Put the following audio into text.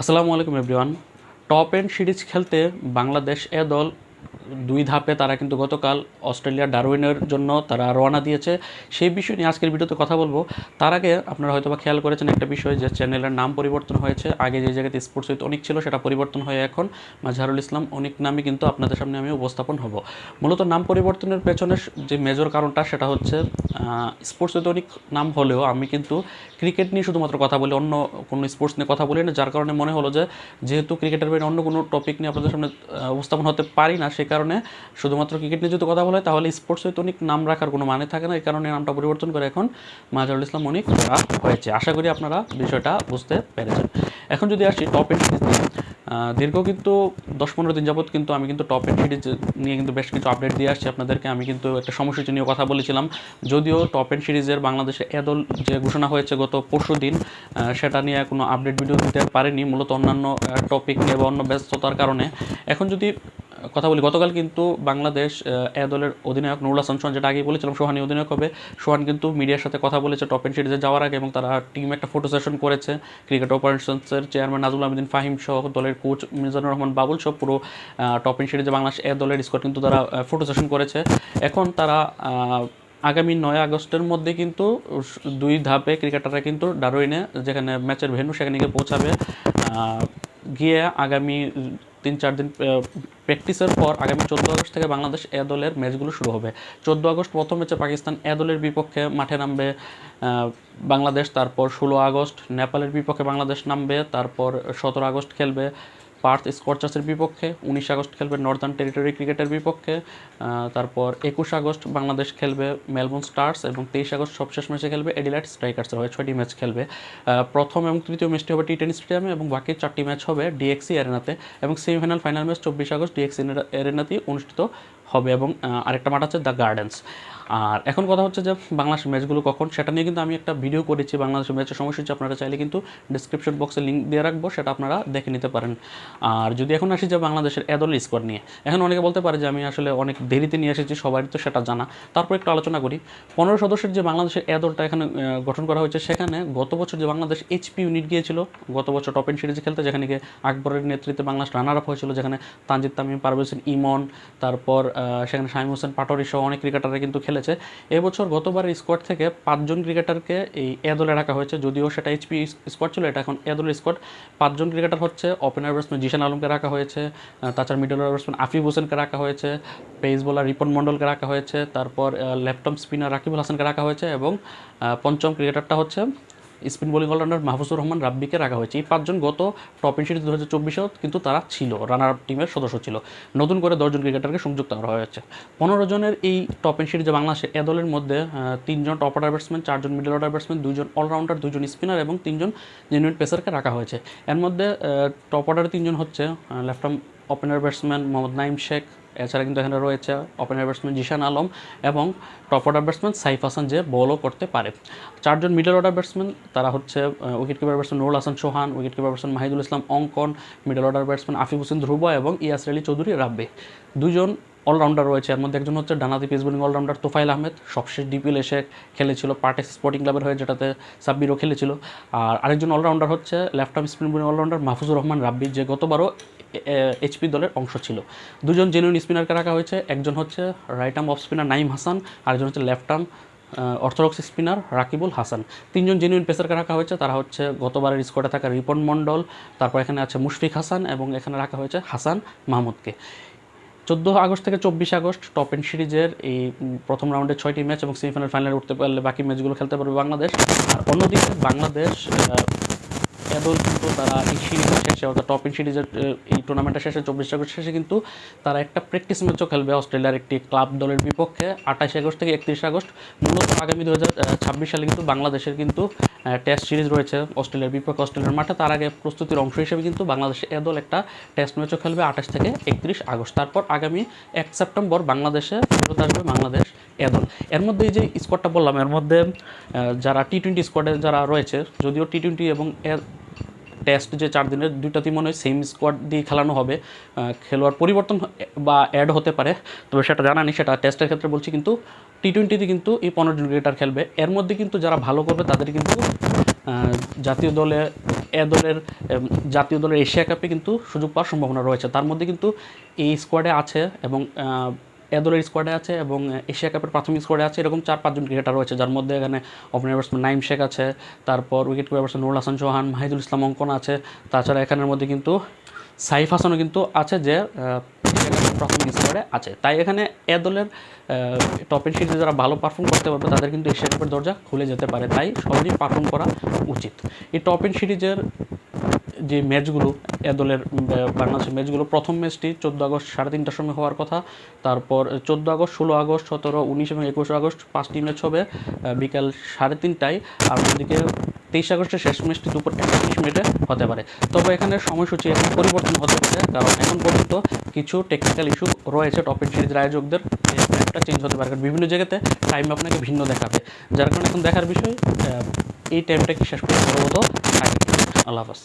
আসসালামু আলাইকুম everyone top and series খেলতে বাংলাদেশ এ দল দুই ধাপে তারা কিন্তু গতকাল অস্ট্রেলিয়া ডারউইনের জন্য তারা রওনা দিয়েছে। সেই বিষয় নিয়ে আজকের ভিডিওতে কথা বলব। তার আগে আপনারা হয়তো বা খেয়াল করেছেন একটা বিষয় যে চ্যানেলের নাম পরিবর্তন হয়েছে। আগে যে জায়গাতে স্পোর্টস উইথ অনেক ছিল সেটা পরিবর্তন হয়ে এখন মাজহারুল ইসলাম, অনেক নামে কিন্তু আপনাদের সামনে আমি উপস্থাপন হব। মূলত নাম পরিবর্তনের পেছনে যে মেজর কারণটা সেটা হচ্ছে স্পোর্টস উইথ অনেক নাম হলেও আমি কিন্তু ক্রিকেট নিয়ে শুধুমাত্র কথা বলি, অন্য কোনো স্পোর্টস নিয়ে কথা বলি না যার কারণে মনে হলো যে যেহেতু ক্রিকেটের বাইরে অন্য কোনো টপিক নিয়ে আপনাদের সামনে উপস্থাপন হতে পারি না, সে কারণে শুধুমাত্র ক্রিকেট নিয়ে যদি কথা বলে তাহলে স্পোর্টস হয়তো অনেক নাম রাখার কোনো মানে থাকে না। এই কারণে নামটা পরিবর্তন করে এখন মাজহারুল ইসলাম অনেক করা হয়েছে। আশা করি আপনারা বিষয়টা বুঝতে পেরেছেন। এখন যদি আসি টপ এন্ড সিরিজ দীর্ঘ কিন্তু দশ পনেরো দিন যাবত কিন্তু আমি কিন্তু টপ এন্ড সিরিজ নিয়ে কিন্তু বেশ কিছু আপডেট দিয়ে আসছি আপনাদেরকে। আমি কিন্তু একটা সময়সূচি নিয়ে কথা বলেছিলাম। যদিও টপ এন্ড সিরিজের বাংলাদেশে এদল যে ঘোষণা হয়েছে গত পরশু দিন সেটা নিয়ে কোনো আপডেট ভিডিও দিতে পারেনি। মূলত অন্যান্য টপিক নিয়ে বা অন্য ব্যস্ততার কারণে। এখন যদি কথা বলি, গতকাল কিন্তু বাংলাদেশ এ দলের অধিনায়ক নুরুল হাসান সোহান, যেটা আগে বলেছিলাম, সোহানি অধিনায়ক হবে। সোহান কিন্তু মিডিয়ার সাথে কথা বলেছে টপ এন্ড সিরিজে যাওয়ার আগে এবং তারা টিম একটা ফটো সেশন করেছে। ক্রিকেট অপারেশনসের চেয়ারম্যান নাজুল আহমেদিন ফাহিম সহ দলের কোচ মিজানুর রহমান বাবুল সহ পুরো টপ এন্ড সিরিজে বাংলাদেশ এ দলের স্কোয়াড কিন্তু তারা ফটো সেশন করেছে। এখন তারা আগামী নয় আগস্টের মধ্যে কিন্তু দুই ধাপে ক্রিকেটাররা কিন্তু ডারোইনে যেখানে ম্যাচের ভেন্যু সেখানে গিয়ে পৌঁছাবে। গিয়ে আগামী তিন চার দিন প্র্যাকটিসের পর আগামী চোদ্দ আগস্ট থেকে বাংলাদেশ এ দলের ম্যাচগুলো শুরু হবে। চোদ্দ আগস্ট প্রথম ম্যাচে পাকিস্তান এ দলের বিপক্ষে মাঠে নামবে বাংলাদেশ, তারপর ষোলো আগস্ট নেপালের বিপক্ষে বাংলাদেশ নামবে, তারপর সতেরো আগস্ট খেলবে। পার্থ স্কর্চার্সের বিপক্ষে, উনিশ আগস্ট খেলবে নর্দার্ন টেরিটরি ক্রিকেটের বিপক্ষে তারপর একুশ আগস্ট বাংলাদেশ খেলবে মেলবোর্ন স্টার্স এবং তেইশ আগস্ট সবশেষ ম্যাচে খেলবে এডিলাইট স্ট্রাইকার্সের হয়ে ছয়টি ম্যাচ খেলবে। প্রথম এবং তৃতীয় ম্যাচটি হবে টি টেন স্টেডিয়ামে এবং বাকি চারটি ম্যাচ হবে ডিএক্সি অ্যারেনাতে এবং সেমিফাইনাল ফাইনাল ম্যাচ চব্বিশ আগস্ট ডিএক্সি অ্যারেনাতেই অনুষ্ঠিত হবে এবং আরেকটা মাঠ আছে দ্য গার্ডেন্স আর এখন কথা হচ্ছে যে বাংলাদেশের ম্যাচগুলো কখন, সেটা নিয়ে কিন্তু আমি একটা ভিডিও করেছি বাংলাদেশের ম্যাচের সময়সূচি, আপনারা চাইলে কিন্তু ডিসক্রিপশন বক্সে লিঙ্ক দিয়ে রাখব, সেটা আপনারা দেখে নিতে পারেন। আর যদি এখন আসি যে বাংলাদেশের এদল স্কোয়াড নিয়ে, এখন অনেকে বলতে পারে যে আমি আসলে অনেক দেরিতে নিয়ে এসেছি, সবারই তো সেটা জানা। তারপর একটু আলোচনা করি। পনেরো সদস্যের যে বাংলাদেশের এদলটা এখানে গঠন করা হয়েছে, সেখানে গত বছর যে বাংলাদেশ এইচপি ইউনিট গিয়েছিল, গত বছর টপ এন্ড সিরিজে খেলতে, যেখানে গিয়ে আকবরের নেতৃত্বে বাংলাদেশ রানার আপ হয়েছিল, যেখানে তানজিদ তামিম, পারভেজ ইমন, তারপর সেখানে শাহিম হোসেন পাটোয়ারি সহ অনেক ক্রিকেটাররা কিন্তু খেলেছে। এবছর গতবারের স্কোয়াড থেকে পাঁচজন ক্রিকেটারকে এই এ দলে রাখা হয়েছে। যদিও সেটা এইচপি স্কোয়াড ছিল, এটা এখন এ দলের স্কোয়াড পাঁচজন ক্রিকেটার হচ্ছে ওপেনার ব্যাটসম্যান জিশান আলমকে রাখা হয়েছে তাছাড়া মিডল অর্ডার ব্যাটসম্যান আফিফ হোসেনকে রাখা হয়েছে পেস বোলার রিপন মণ্ডলকে রাখা হয়েছে, তারপর ল্যাপটপ স্পিনার রাকিবুল হাসানকে রাখা হয়েছে এবং পঞ্চম ক্রিকেটারটা হচ্ছে spin bowling allrounder Mahfuzur Rahman রাব্বিকে রাখা হয়েছে। এই পাঁচজন গত টপ ইন সিরিজ দু হাজার চব্বিশেও কিন্তু তারা ছিল রানার টিমের সদস্য ছিল। নতুন করে দশজন ক্রিকেটারকে সংযুক্ত করা হয়েছে। পনেরো জনের এই টপ ইন সিরিজে বাংলাদেশে এ দলের মধ্যে তিনজন টপ অর্ডার ব্যাটসম্যান চারজন মিডল অর্ডার ব্যাটসম্যান দুজন অলরাউন্ডার দুজন স্পিনার এবং তিনজন জেনুইন পেসারকে রাখা হয়েছে। এর মধ্যে টপ অর্ডারে তিনজন হচ্ছে left arm opener batsman Mohammad Naim Sheikh এছাড়া কিন্তু এখানে রয়েছে ওপেনার ব্যাটসম্যান জিশান আলম এবং top order batsman Saif Hasan যে বলও করতে পারে। চারজন মিডল অর্ডার ব্যাটসম্যান তারা হচ্ছে wicket keeper batsman Nurul Hasan Chauhan wicket keeper batsman Mahidul Islam Ankon middle order batsman Afif Hossain Dhruba এবং ইয়াস আলী চৌধুরী রাব্বে। দুজন অলরাউন্ডার রয়েছে, এর মধ্যে একজন হচ্ছে ডানাতি pace bowling allrounder Tofail Ahmed, সবশেষ ডিপিএল এসে খেলেছিল পার্টেক্স স্পোর্টিং ক্লাবের হয়ে যেটাতে সাব্বিরও খেলেছিল। আর আরেকজন অলরাউন্ডার হচ্ছে left arm spin bowling allrounder Mahfuzur Rahman Rabbi, যে গতবারও এইচপি দলের অংশ ছিল। দুজন জেনুইন স্পিনারকে রাখা হয়েছে। একজন হচ্ছে right arm off spinner Naim Hasan, আরেকজন হচ্ছে left arm orthodox spinner Rakibul Hasan. তিনজন জেনুইন পেসারকে রাখা হয়েছে। তারা হচ্ছে গতবারের স্কোয়াডে থাকা রিপন মণ্ডল, তারপর এখানে আছে মুশফিক হাসান এবং এখানে রাখা হয়েছে হাসান মাহমুদকে। চোদ্দ আগস্ট থেকে চব্বিশ আগস্ট টপ এন্ড সিরিজের এই প্রথম রাউন্ডে ছয়টি ম্যাচ এবং সেমিফাইনাল ফাইনালে উঠতে পারলে বাকি ম্যাচগুলো খেলতে পারবে বাংলাদেশ। আর অন্যদিকে বাংলাদেশ এদল কিন্তু তারা এই সিরিজের শেষে, অর্থাৎ টপ ইন সিরিজের এই টুর্নামেন্টের শেষে, চব্বিশ আগস্ট শেষে কিন্তু তারা একটা প্র্যাকটিস ম্যাচও খেলবে অস্ট্রেলিয়ার একটি ক্লাব দলের বিপক্ষে। আঠাশে আগস্ট থেকে একত্রিশে আগস্ট, মূলত আগামী দু সালে কিন্তু বাংলাদেশের কিন্তু টেস্ট সিরিজ রয়েছে অস্ট্রেলিয়ার বিপক্ষে। অস্ট্রেলিয়ার মাঠে তার আগে প্রস্তুতির অংশ হিসেবে কিন্তু বাংলাদেশে এ দল একটা টেস্ট ম্যাচও খেলবে আঠাশ থেকে একত্রিশ আগস্ট। তারপর আগামী এক সেপ্টেম্বর বাংলাদেশে ফেরত আসবে বাংলাদেশ এ দল। এর মধ্যে এই যে স্কোয়াডটা বললাম, এর মধ্যে যারা টি টোয়েন্টি স্কোয়াডে যারা রয়েছে, যদিও টি টোয়েন্টি এবং টেস্ট যে চার দিনের দুইটাতেই মনে হয় সেম স্কোয়াড দিয়ে খেলানো হবে খেলোয়াড় পরিবর্তন বা অ্যাড হতে পারে। তবে সেটা জানা নেই, সেটা টেস্টের ক্ষেত্রে বলছি কিন্তু টি টোয়েন্টিতে কিন্তু এই পনেরো জন ক্রিকেটার খেলবে। এর মধ্যে কিন্তু যারা ভালো করবে তাদের কিন্তু জাতীয় দলে, এ দলের জাতীয় দলের এশিয়া কাপে কিন্তু সুযোগ পাওয়ার সম্ভাবনা রয়েছে। তার মধ্যে কিন্তু এই স্কোয়াডে আছে এবং এ দলের স্কোয়াডে আছে এবং এশিয়া কাপের প্রাথমিক স্কোয়াডে আছে। এরকম চার, পাঁচজন ক্রিকেটার রয়েছে। যার মধ্যে এখানে ওপেনার ব্যাটসম্যান নাইম শেখ আছে, তারপর wicket keeper batsman Nurul Hasan Chauhan, Mahidul Islam Ankon আছে। তাছাড়া এখানের মধ্যে কিন্তু সাইফ হাসানও কিন্তু আছে যে প্রাথমিক স্কোয়াডে আছে। তাই এখানে এ দলের টপ এন্ড সিরিজে যারা ভালো পারফর্ম করতে পারবে, তাদের কিন্তু এশিয়া কাপের দরজা খুলে যেতে পারে। তাই সহজেই পারফর্ম করা উচিত। এই টপ এন্ড সিরিজের যে ম্যাচগুলো, এ দলের বাংলাদেশের ম্যাচগুলো, প্রথম ম্যাচটি চোদ্দ আগস্ট সাড়ে তিনটার সময় হওয়ার কথা। তারপর চোদ্দ আগস্ট, ষোলো আগস্ট, সতেরো, উনিশ এবং একুশে আগস্ট পাঁচটি ম্যাচ হবে বিকাল সাড়ে তিনটায়। আর অন্যদিকে তেইশ আগস্টের শেষ ম্যাচটি দুপুর একটা তিরিশ মিনিটে হতে পারে। তবে এখানে সময়সূচি এখন পরিবর্তন হতে পারে, কারণ এখন পর্যন্ত কিছু টেকনিক্যাল ইস্যু রয়েছে টপ এন্ড সিরিজের আয়োজকদের। টাইমটা চেঞ্জ হতে পারে, কারণ বিভিন্ন জায়গাতে টাইম আপনাকে ভিন্ন দেখাবে। যার কারণে এখন দেখার বিষয় এই টাইমটা কি শেষ পর্যন্ত বলব তো আল্লাহ হাফাজ।